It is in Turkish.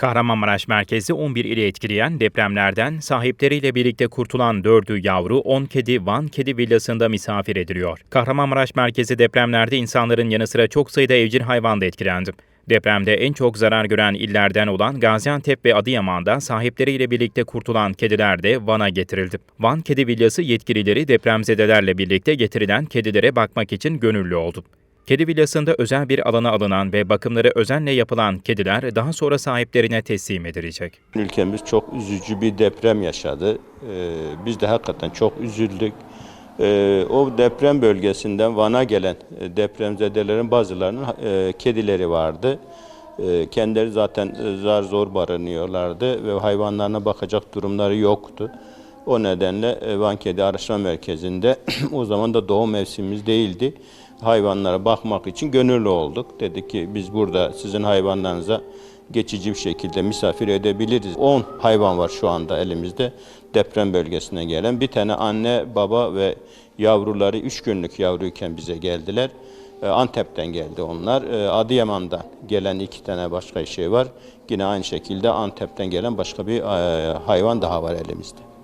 Kahramanmaraş merkezi 11 ili etkileyen depremlerden sahipleriyle birlikte kurtulan 4'ü yavru 10 kedi Van Kedi Villası'nda misafir ediliyor. Kahramanmaraş merkezi depremlerde insanların yanı sıra çok sayıda evcil hayvan da etkilendi. Depremde en çok zarar gören illerden olan Gaziantep ve Adıyaman'da sahipleriyle birlikte kurtulan kediler de Van'a getirildi. Van Kedi Villası yetkilileri depremzedelerle birlikte getirilen kedilere bakmak için gönüllü oldu. Kedi villasında özel bir alana alınan ve bakımları özenle yapılan kediler daha sonra sahiplerine teslim edilecek. Ülkemiz çok üzücü bir deprem yaşadı. Ee, Biz de hakikaten çok üzüldük. Ee, O deprem bölgesinden Van'a gelen e, depremzedelerin bazılarının e, kedileri vardı. Ee, Kendileri zaten e, zar zor barınıyorlardı ve hayvanlarına bakacak durumları yoktu. O nedenle e, Van Kedi Araştırma Merkezi'nde o zaman da doğum mevsimimiz değildi. Hayvanlara bakmak için gönüllü olduk. Dedik ki biz burada sizin hayvanlarınıza geçici bir şekilde misafir edebiliriz. 10 hayvan var şu anda elimizde deprem bölgesine gelen. Bir tane anne, baba ve yavruları 3 günlük yavruyken bize geldiler. Ee, Antep'ten geldi onlar. Ee, Adıyaman'dan gelen iki tane başka şey var. Yine aynı şekilde Antep'ten gelen başka bir e, hayvan daha var elimizde.